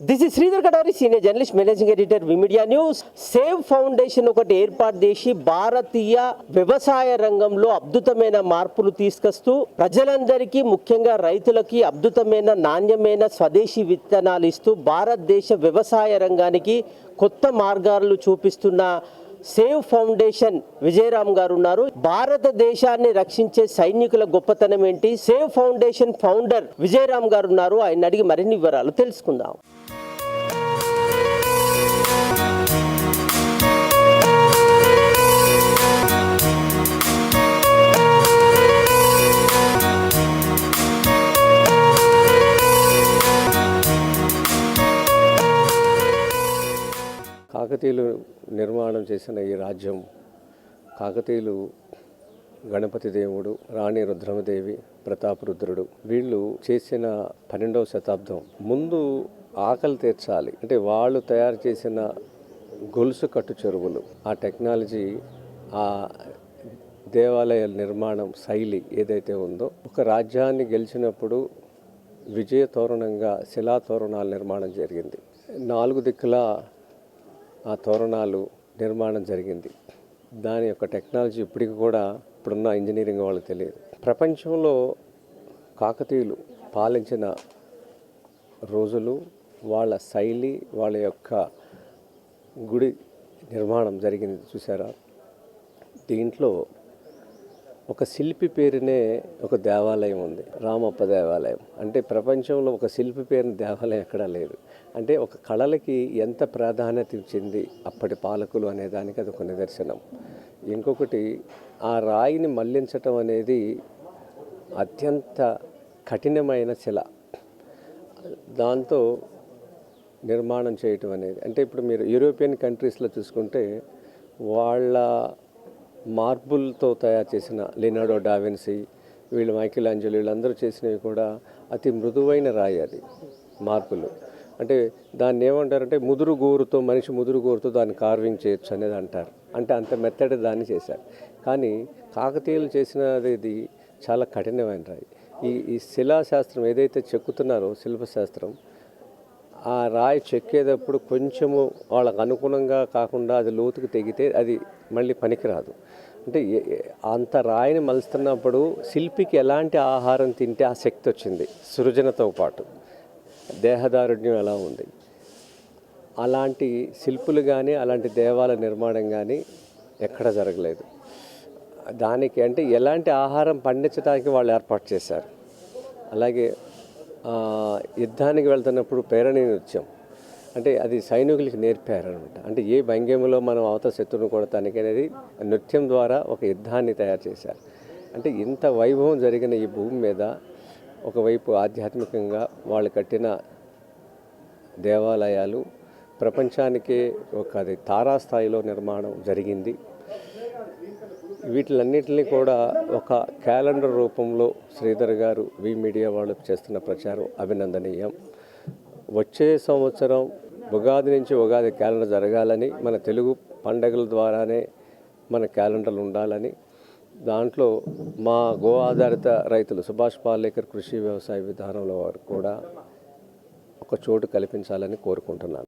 This is Sridhar Kadari senior journalist managing editor V media news save foundation ఒకటి ఏర్పాటు చేసి భారతీయ వ్యవసాయ రంగంలో అద్భుతమైన మార్పులు తీసుకొస్తూ ప్రజలందరికీ ముఖ్యంగా రైతులకి అద్భుతమైన నాణ్యమైన స్వదేశీ విత్తనాలు ఇస్తూ భారతదేశ వ్యవసాయ రంగానికి కొత్త మార్గాలు చూపిస్తున్న సేవ్ ఫౌండేషన్ విజయరామ్ గారు ఉన్నారు. భారతదేశాన్ని రక్షించే సైనికుల గొప్పతనం ఏంటి? సేవ్ ఫౌండేషన్ ఫౌండర్ విజయరామ్ గారు ఉన్నారు. ఆయన అడిగి మరిన్ని వివరాలు తెలుసుకుందాం. కాకతీయులు నిర్మాణం చేసిన ఈ రాజ్యం కాకతీయులు గణపతి దేవుడు రాణి రుద్రమదేవి ప్రతాపరుద్రుడు వీళ్ళు చేసిన పన్నెండవ శతాబ్దం ముందు ఆకలి తీర్చాలి. అంటే వాళ్ళు తయారు చేసిన గొలుసు కట్టు చెరువులు ఆ టెక్నాలజీ ఆ దేవాలయ నిర్మాణం శైలి ఏదైతే ఉందో ఒక రాజ్యాన్ని గెలిచినప్పుడు విజయ తోరణంగా శిలా తోరణాల నిర్మాణం జరిగింది. నాలుగు దిక్కుల ఆ తోరణాలు నిర్మాణం జరిగింది. దాని యొక్క టెక్నాలజీ ఇప్పటికి కూడా ఇప్పుడున్న ఇంజనీరింగ్ వాళ్ళకి తెలియదు. ప్రపంచంలో కాకతీయులు పాలించిన రోజులు వాళ్ళ శైలి వాళ్ళ యొక్క గుడి నిర్మాణం జరిగింది చూసారా? దీంట్లో ఒక శిల్పి పేరునే ఒక దేవాలయం ఉంది రామప్ప దేవాలయం. అంటే ప్రపంచంలో ఒక శిల్పి పేరుని దేవాలయం ఎక్కడా లేదు. అంటే ఒక కళలకి ఎంత ప్రాధాన్యత ఇచ్చింది అప్పటి పాలకులు అనే దానికి అది ఒక నిదర్శనం. ఇంకొకటి ఆ రాయిని మళ్ళించటం అనేది అత్యంత కఠినమైన శిల. దాంతో నిర్మాణం చేయటం అనేది. అంటే ఇప్పుడు మీరు యూరోపియన్ కంట్రీస్లో చూసుకుంటే వాళ్ళ మార్బుల్తో తయారు చేసిన లినాడో డావిన్సీ వీళ్ళు మైకిల్ అంజలి వీళ్ళందరూ చేసినవి కూడా అతి మృదువైన రాయి అది మార్పులు అంటే దాన్ని ఏమంటారంటే ముదురు గోరుతో మనిషి ముదురు గోరుతో దాన్ని కార్వింగ్ చేయొచ్చు అనేది అంటారు. అంటే అంత మెత్తడి దాన్ని చేశారు. కానీ కాకతీయులు చేసినది ఇది చాలా కఠినమైన రాయి. ఈ ఈ శిలాశాస్త్రం ఏదైతే చెక్కుతున్నారో శిల్పశాస్త్రం ఆ రాయి చెక్కేటప్పుడు కొంచెము వాళ్ళకు అనుగుణంగా కాకుండా అది లోతుకు తెగితే అది మళ్ళీ పనికిరాదు. అంటే అంత రాయిని మలుస్తున్నప్పుడు శిల్పికి ఎలాంటి ఆహారం తింటే ఆ శక్తి వచ్చింది? సృజనతో పాటు. దేహదారుణ్యం ఎలా ఉంది? అలాంటి శిల్పులు కానీ అలాంటి దేవాలయ నిర్మాణం కానీ ఎక్కడ జరగలేదు. దానికి అంటే ఎలాంటి ఆహారం పండించడానికి వాళ్ళు ఏర్పాటు చేశారు? అలాగే యుద్ధానికి వెళ్తున్నప్పుడు ప్రేరణ నృత్యం అంటే అది సైనికులకి నేర్పారనమాట అంటే ఏ భంగిమలో మనం అవతల శత్రువును కొడతానికి అనేది నృత్యం ద్వారా ఒక యుద్ధాన్ని తయారు చేశారు. అంటే ఇంత వైభవం జరిగిన ఈ భూమి మీద ఒకవైపు ఆధ్యాత్మికంగా వాళ్ళు కట్టిన దేవాలయాలు ప్రపంచానికే ఒక అది తారాస్థాయిలో నిర్మాణం జరిగింది. వీటిలన్నింటినీ కూడా ఒక క్యాలెండర్ రూపంలో శ్రీధర్ గారు వి మీడియా వాళ్ళు చేస్తున్న ప్రచారం అభినందనీయం. వచ్చే సంవత్సరం ఉగాది నుంచి ఉగాది క్యాలెండర్ జరగాలని మన తెలుగు పండగల ద్వారానే మన క్యాలెండర్లు ఉండాలని దాంట్లో మా గో ఆధారిత రైతులు సుభాష్ పాలేకర్ కృషి వ్యవసాయ విధానంలో వారు కూడా ఒక చోటు కల్పించాలని కోరుకుంటున్నాను.